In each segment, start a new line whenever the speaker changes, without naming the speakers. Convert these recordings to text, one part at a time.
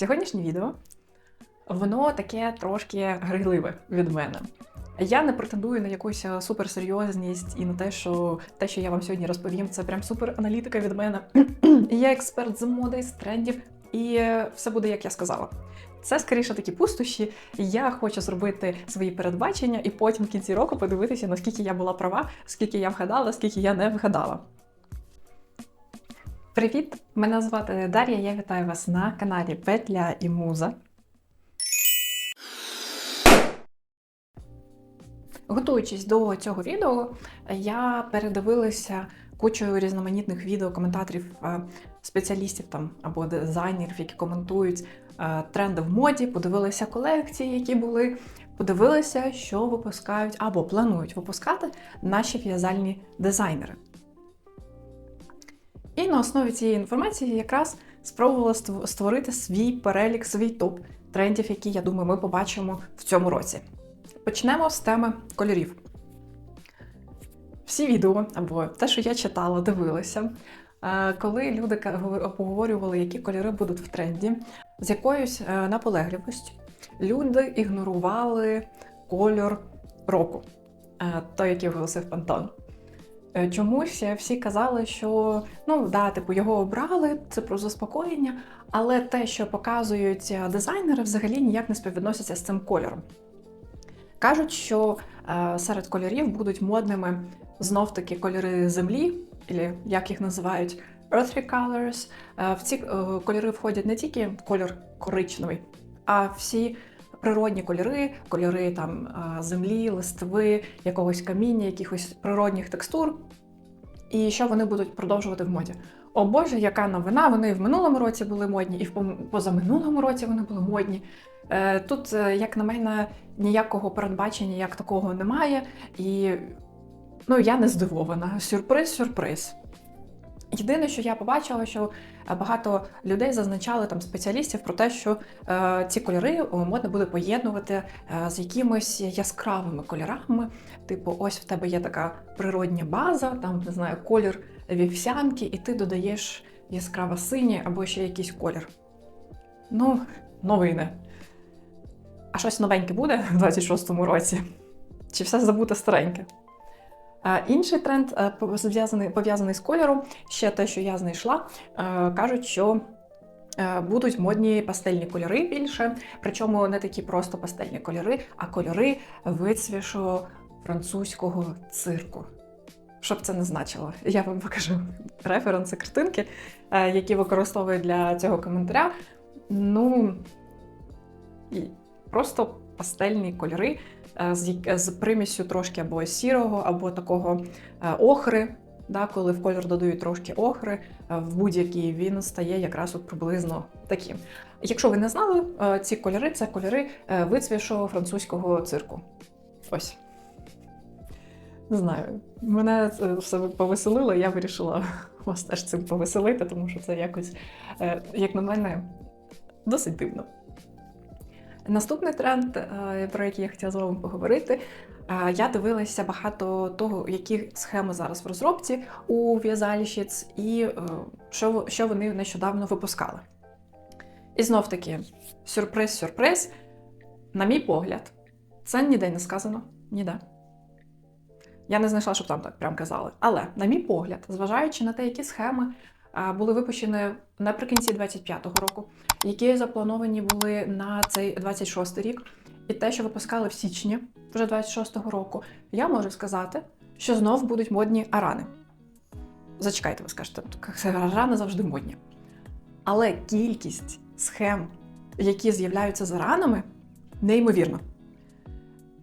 Сьогоднішнє відео воно таке трошки грайливе від мене. Я не претендую на якусь е, суперсерйозність і на те, що те, що я вам сьогодні розповім, це прям супераналітика від мене. я експерт з моди, з трендів, і е, все буде, як я сказала. Це скоріше такі пустощі. Я хочу зробити свої передбачення і потім в кінці року подивитися, наскільки я була права, скільки я вгадала, скільки я не вгадала. Привіт! Мене звати Дар'я. Я вітаю вас на каналі Петля і Муза. Готуючись до цього відео, я передивилася кучу різноманітних відео, коментаторів е, спеціалістів там або дизайнерів, які коментують е, тренди в моді, подивилася колекції, які були, подивилася, що випускають або планують випускати наші в'язальні дизайнери. І на основі цієї інформації якраз спробувала створити свій перелік, свій топ трендів, які, я думаю, ми побачимо в цьому році. Почнемо з теми кольорів. Всі відео, або те, що я читала, дивилася, е, коли люди обговорювали, які кольори будуть в тренді, з якоюсь е, наполегливістю люди ігнорували кольор року, е, той, який оголосив Пантон. Е, Чомусь всі казали, що ну да, типу його обрали, це про заспокоєння, але те, що показують е, дизайнери, взагалі ніяк не співвідноситься з цим кольором. Кажуть, що е, серед кольорів будуть модними знов-таки кольори землі, або як їх називають earthly colors. В ці кольори входять не тільки кольор коричневий, а всі природні кольори, кольори там землі, листви, якогось каміння, якихось природних текстур. І що вони будуть продовжувати в моді? О Боже, яка новина! Вони в минулому році були модні, і в позаминулому році вони були модні. Е, Тут, е, як на мене, ніякого передбачення як такого немає. І ну, я не здивована. Сюрприз, сюрприз. Єдине, що я побачила, що е, багато людей зазначали там спеціалістів про те, що е, ці кольори о, модно буде поєднувати е, з якимись яскравими кольорами. Типу, ось в тебе є така природня база, там не знаю, колір вівсянки, і ти додаєш яскраво синій або ще якийсь колір. Ну, новини. А щось новеньке буде в 26-му році? Чи все забуте стареньке? Е, Інший тренд е, пов'язаний, пов'язаний з кольором, ще те, що я знайшла, е, кажуть, що будуть модні пастельні кольори більше, причому не такі просто пастельні кольори, а кольори вицвішу французького цирку. Що б це не значило? Я вам покажу референси картинки, які використовують для цього коментаря. Ну, просто пастельні кольори з, як- з примісю трошки або сірого, або такого е, охри. Да, коли в кольор додають трошки охри, е, в будь-який він стає якраз от приблизно таким. Якщо ви не знали, е, ці кольори це кольори е, вицвішого французького цирку. Ось. Не знаю, мене це все повеселило, я вирішила вас теж цим повеселити, тому що це якось, е, як на мене, досить дивно. Наступний тренд, е, про який я хотіла з вами поговорити. е, Я дивилася багато того, які схеми зараз в розробці у в'язальщиць, і е, що, що вони нещодавно випускали. І знов таки, сюрприз-сюрприз. На мій погляд, це ніде не сказано. Ніде. Я не знайшла, щоб там так прям казали. Але, на мій погляд, зважаючи на те, які схеми були випущені наприкінці 25-го року, які заплановані були на цей 26-й рік, і те, що випускали в січні вже 26-го року, я можу сказати, що знов будуть модні арани. Зачекайте, ви скажете, арани завжди модні. Але кількість схем, які з'являються з аранами, неймовірна.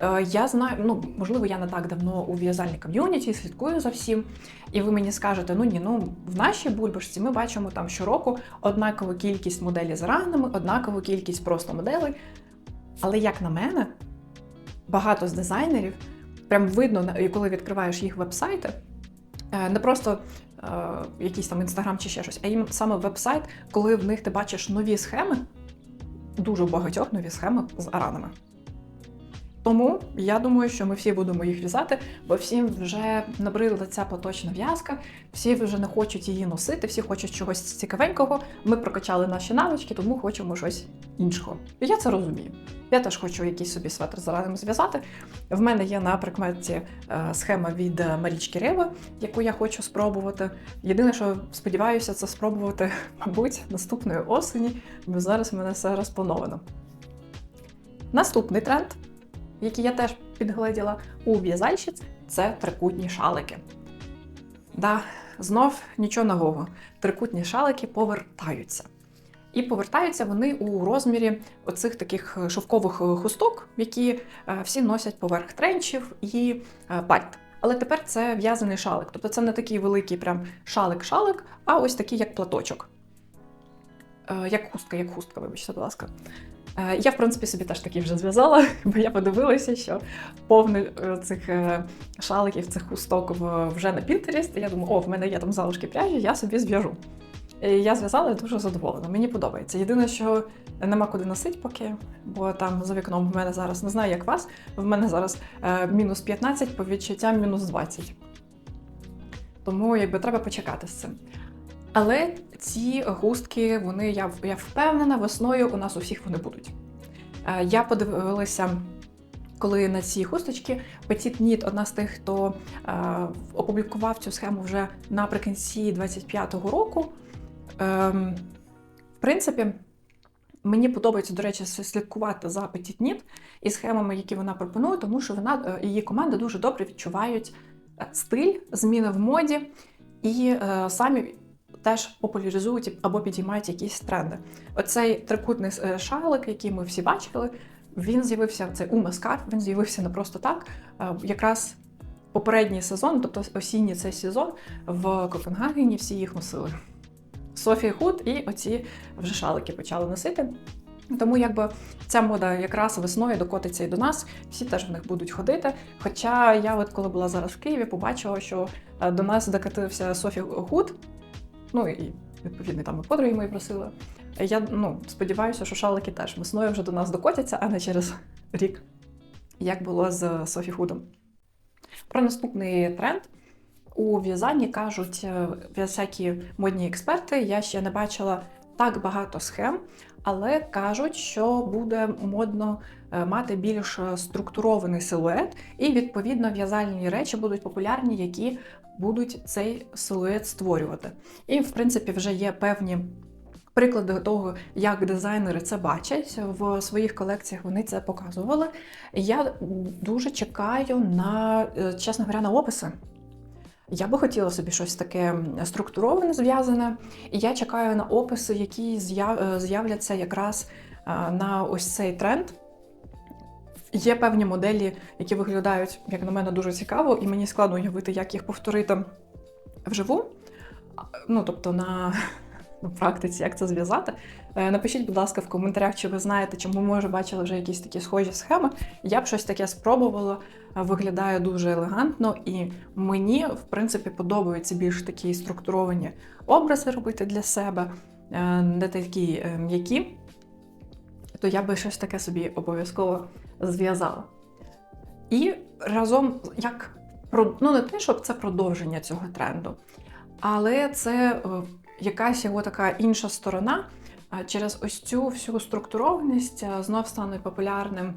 Е, Я знаю, ну можливо, я не так давно у в'язальній ком'юніті слідкую за всім, і ви мені скажете, ну ні, ну в нашій бульбашці ми бачимо там щороку однакову кількість моделей з ранами, однакову кількість просто моделей. Але як на мене, багато з дизайнерів прям видно, коли відкриваєш їх вебсайти, е, не просто е, якийсь там інстаграм чи ще щось, а їм саме вебсайт, коли в них ти бачиш нові схеми, дуже багатьох нові схеми з аранами. Тому я думаю, що ми всі будемо їх в'язати, бо всім вже набридла ця поточна в'язка, всі вже не хочуть її носити, всі хочуть чогось цікавенького. Ми прокачали наші навички, тому хочемо щось іншого. І я це розумію. Я теж хочу якийсь собі светр зараним зв'язати. В мене є на прикметі е, схема від е, Марічки Рева, яку я хочу спробувати. Єдине, що сподіваюся, це спробувати, мабуть, наступної осені, бо зараз мене все розплановано. Наступний тренд, який я теж підгледіла у в'язальщиць, це трикутні шалики. Да, знов нічого нового. Трикутні шалики повертаються. І повертаються вони у розмірі оцих таких шовкових хусток, які е, всі носять поверх тренчів і е, пальт. Але тепер це в'язаний шалик. Тобто це не такий великий прям шалик-шалик, а ось такий як платочок. Е, Як хустка, як хустка, вибачте, будь ласка. Е, Я, в принципі, собі теж такий вже зв'язала, бо я подивилася, що повне е, цих е, шаликів, цих хусток вже на Pinterest. Я думаю, о, в мене є там залишки пряжі, я собі зв'яжу. І я зв'язала і дуже задоволена. Мені подобається. Єдине, що нема куди носити поки, бо там за вікном в мене зараз не знаю, як вас. В мене зараз мінус 15, по відчуттям мінус 20. Тому якби треба почекати з цим. Але ці густки, вони, я, я впевнена, весною у нас у всіх вони будуть. Е, Я подивилася, коли на ці хусточки Petit Knit, одна з тих, хто е, опублікував цю схему вже наприкінці 25-го року. Ем, в принципі, мені подобається, до речі, слідкувати за Petit Knit і схемами, які вона пропонує, тому що вона е, її команда дуже добре відчувають стиль, зміни в моді і е, самі теж популяризують або підіймають якісь тренди. Оцей трикутний е, шалик, який ми всі бачили, він з'явився цей умаскар, він з'явився не просто так. Якраз попередній сезон, тобто осінній цей сезон, в Копенгагені всі їх носили. Софія Худ і оці вже шалики почали носити. Тому якби ця мода якраз весною докотиться і до нас, всі теж в них будуть ходити. Хоча я, от коли була зараз в Києві, побачила, що е, до нас докотився Софі Худ, ну і відповідно там і подруги мої просили. Я ну, сподіваюся, що шалики теж весною вже до нас докотяться, а не через рік, як було з Софі Худом. Про наступний тренд. У в'язанні кажуть е, всякі модні експерти. Я ще не бачила так багато схем, але кажуть, що буде модно е, мати більш е, структурований силует, і відповідно в'язальні речі будуть популярні, які будуть цей силует створювати. І, в принципі, вже є певні. Приклади того, як дизайнери це бачать в своїх колекціях, вони це показували. Я дуже чекаю на, е, чесно говоря, на описи. Я би хотіла собі щось таке структуроване, зв'язане, і я чекаю на описи, які е, з'являться якраз е, на ось цей тренд. Є певні моделі, які виглядають, як на мене, дуже цікаво, і мені складно уявити, як їх повторити вживу. Ну, тобто на, на практиці, як це зв'язати. Е, Напишіть, будь ласка, в коментарях, чи ви знаєте, чи ми може бачили вже якісь такі схожі схеми. Я б щось таке спробувала. Е, Виглядає дуже елегантно, і мені, в принципі, подобаються більш такі структуровані образи робити для себе, е, не такі м'які. То я би щось таке собі обов'язково зв'язала. І разом як ну не те, щоб це продовження цього тренду, але це е, якась його така інша сторона. Через ось цю всю структурованість е, знов стане популярним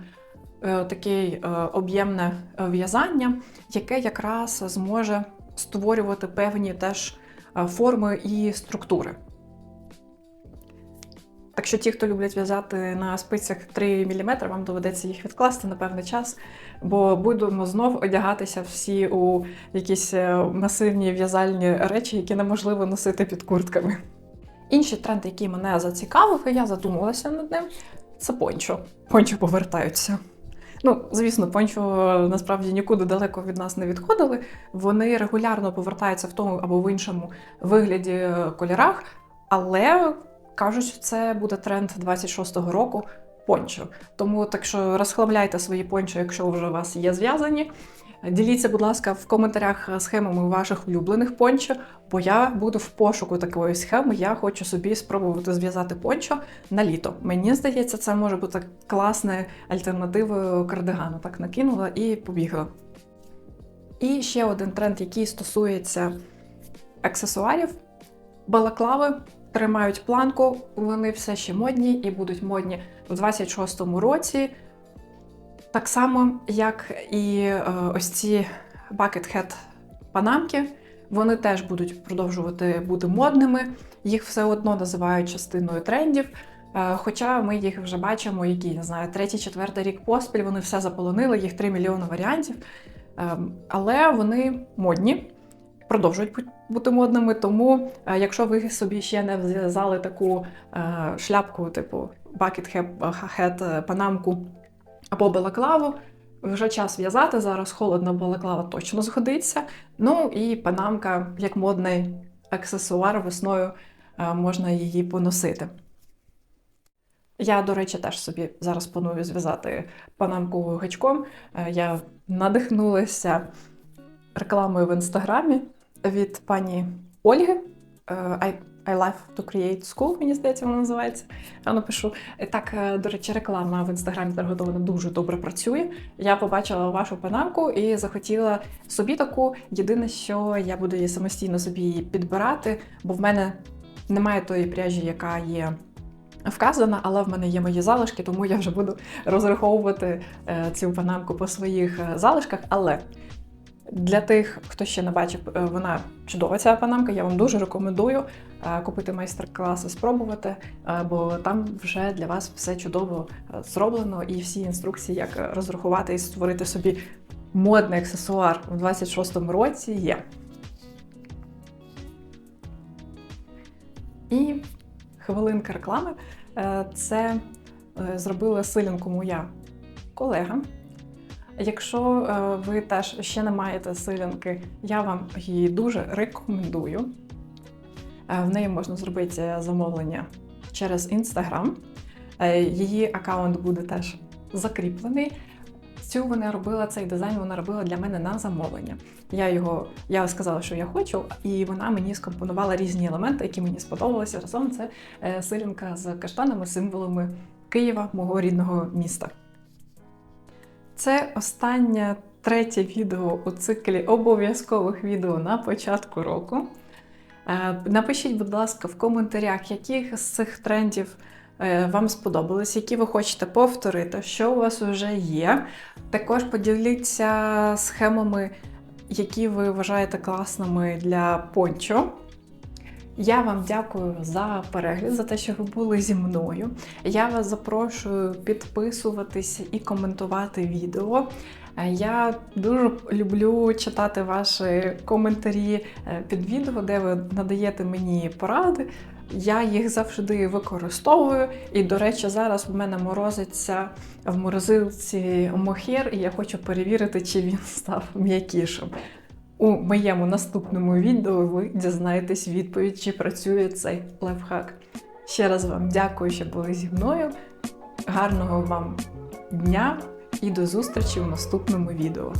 е, таке об'ємне в'язання, яке якраз зможе створювати певні теж форми і структури. Так що ті, хто люблять в'язати на спицях 3 мм, вам доведеться їх відкласти на певний час, бо будемо знов одягатися всі у якісь е, масивні в'язальні речі, які неможливо носити під куртками. Інший тренд, який мене зацікавив, і я задумалася над ним, це пончо. Пончо повертаються. Ну, звісно, пончо насправді нікуди далеко від нас не відходили. Вони регулярно повертаються в тому або в іншому вигляді е, кольорах, але кажуть, що це буде тренд 26-го року пончо. Тому так що розхламляйте свої пончо, якщо вже у вас є зв'язані. Діліться, будь ласка, в коментарях схемами ваших улюблених пончо, бо я буду в пошуку такої схеми. Я хочу собі спробувати зв'язати пончо на літо. Мені здається, це може бути класною альтернативою кардигану. Так накинула і побігла. І ще один тренд, який стосується аксесуарів. Балаклави тримають планку, вони все ще модні і будуть модні в 26-му році. Так само, як і е, ось ці bucket панамки, вони теж будуть продовжувати бути модними. Їх все одно називають частиною трендів. Е, Хоча ми їх вже бачимо, які не знаю, третій, четвертий рік поспіль, вони все заполонили, їх 3 мільйони варіантів. Ем, Але вони модні, продовжують бути модними. Тому, е, якщо ви собі ще не зв'язали таку е, шляпку, типу bucket hat, е, панамку або балаклаву, вже час в'язати. Зараз холодна балаклава точно згодиться. Ну і панамка як модний аксесуар весною можна її поносити. Я, до речі, теж собі зараз планую зв'язати панамку гачком. Я надихнулася рекламою в інстаграмі від пані Ольги. Е, I, I Love to Create School, мені здається, вона називається. Я напишу. Е, Так, е, до речі, реклама в інстаграмі таргетована дуже добре працює. Я побачила вашу панамку і захотіла собі таку. Єдине, що я буду її самостійно собі підбирати, бо в мене немає тої пряжі, яка є вказана, але в мене є мої залишки, тому я вже буду розраховувати цю панамку по своїх залишках. Але для тих, хто ще не бачив, е, вона чудова ця панамка. Я вам дуже рекомендую е, купити майстер-класи, спробувати, е, бо там вже для вас все чудово зроблено, і всі інструкції, як розрахувати і створити собі модний аксесуар у 26-му році є. І хвилинка реклами. Це зробила силінку моя колега. Якщо е, ви теж ще не маєте силянки, я вам її дуже рекомендую. Е, В неї можна зробити замовлення через Instagram. Е, Її аккаунт буде теж закріплений. Цю вона робила цей дизайн, вона робила для мене на замовлення. Я його я сказала, що я хочу, і вона мені скомпонувала різні елементи, які мені сподобалися. Разом це силінка з каштанами, символами Києва, мого рідного міста. Це останнє третє відео у циклі обов'язкових відео на початку року. Е, Напишіть, будь ласка, в коментарях, яких з цих трендів е, вам сподобались, які ви хочете повторити, що у вас вже є. Також поділіться схемами, які ви вважаєте класними для пончо. Я вам дякую за перегляд, за те, що ви були зі мною. Я вас запрошую підписуватися і коментувати відео. Е, Я дуже люблю читати ваші коментарі е, під відео, де ви надаєте мені поради. Я їх завжди використовую. І, до речі, зараз в мене морозиться в морозилці мохір, і я хочу перевірити, чи він став м'якішим. У моєму наступному відео ви дізнаєтесь відповідь, чи працює цей лайфхак. Ще раз вам дякую, що були зі мною. Гарного вам дня і до зустрічі в наступному відео.